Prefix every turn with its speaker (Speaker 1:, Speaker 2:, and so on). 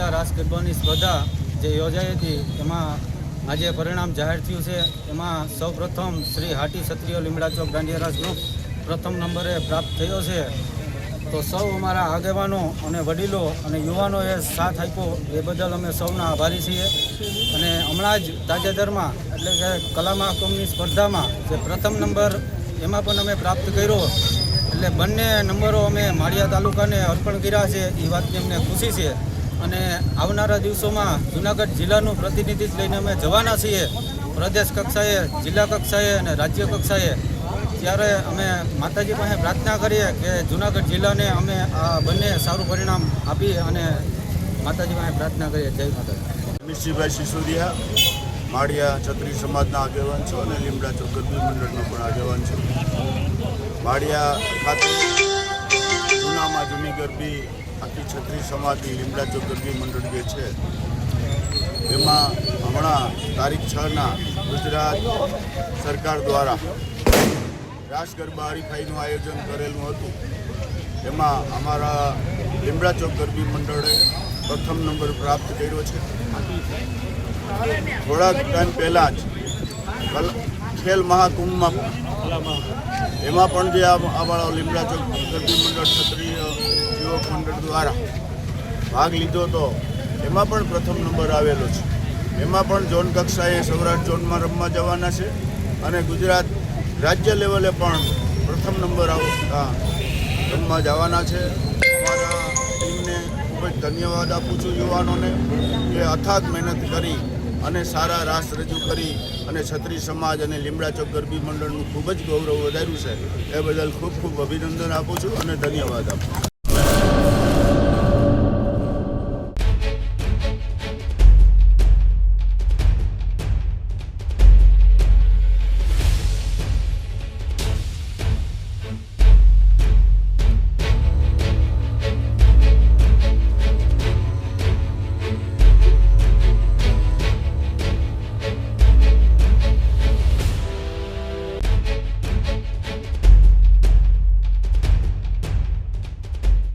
Speaker 1: જિલ્લા રાસ સ્પર્ધા જે યોજાઈ હતી, એમાં આજે પરિણામ જાહેર થયું છે. એમાં સૌપ્રથમ શ્રી હાટી ક્ષત્રિય લીમડા ચોક દાંડિયા રાસ ગ્રુપ પ્રથમ નંબરે પ્રાપ્ત થયો છે. તો સૌ અમારા આગેવાનો અને વડીલો અને યુવાનોએ સાથ આપ્યો. એ બદલ અમે સૌના આભારી છીએ. અને હમણાં જ તાજેતરમાં, એટલે કે કલા મહાકુંભની સ્પર્ધામાં જે પ્રથમ નંબર એમાં પણ અમે પ્રાપ્ત કર્યો. એટલે બંને નંબરો અમે માળિયા તાલુકાને અર્પણ કર્યા છે. એ વાતની અમને ખુશી છે. અને આવનારા દિવસોમાં જુનાગઢ જિલ્લાનું પ્રતિનિધિત્વ લઈને અમે જવાના છીએ. પ્રદેશ કક્ષાએ, જિલ્લા કક્ષાએ અને રાજ્ય કક્ષાએ. ત્યારે અમે માતાજી પાસે પ્રાર્થના કરીએ કે જુનાગઢ જિલ્લાને અમે આ બંને સારું પરિણામ આપી અને માતાજી પાસે પ્રાર્થના કરીએ. જય માતાજી.
Speaker 2: મિશ્રીભાઈ સિસોદિયા, માળિયા છત્રી સમાજના આગેવાન છો અને લીમડા ચોકરબી મંડળનો પણ આગેવાન છું. માળિયા ખાતે જૂનામાં જૂની ગરબી, આખી છત્રી સમાજની લીમડા ચોકરબી મંડળ જે છે. એમાં હમણાં તારીખ છના ગુજરાત સરકાર દ્વારા રાસ ગરબા હરીફાઈનું આયોજન કરેલું હતું. એમાં અમારા લીમડા ચોક ગરબી મંડળે પ્રથમ નંબર પ્રાપ્ત કર્યો છે. થોડાક ટાઈમ પહેલાં જ ખેલ મહાકુંભમાં. એમાં પણ જે આવાળો લીમડા ચોક ગરબી મંડળ, ક્ષત્રિય યુવક મંડળ દ્વારા ભાગ લીધો હતો એમાં પણ પ્રથમ નંબર આવેલો છે. એમાં પણ ઝોન કક્ષાએ સૌરાષ્ટ્ર ઝોનમાં રમવા જવાના છે અને ગુજરાત રાજ્ય લેવલે પણ પ્રથમ નંબર આવતા રમવા જવાના છે. અમારા ટીમને ખૂબ જ ધન્યવાદ આપું છું યુવાનોને કે અથાગ મહેનત કરી અને સારા રાસ રજૂ કરી અને છત્રી સમાજ અને લીમડા ચોક ગરબી મંડળનું ખૂબ જ ગૌરવ વધાર્યું છે. એ બદલ ખૂબ ખૂબ અભિનંદન આપું છું અને ધન્યવાદ આપું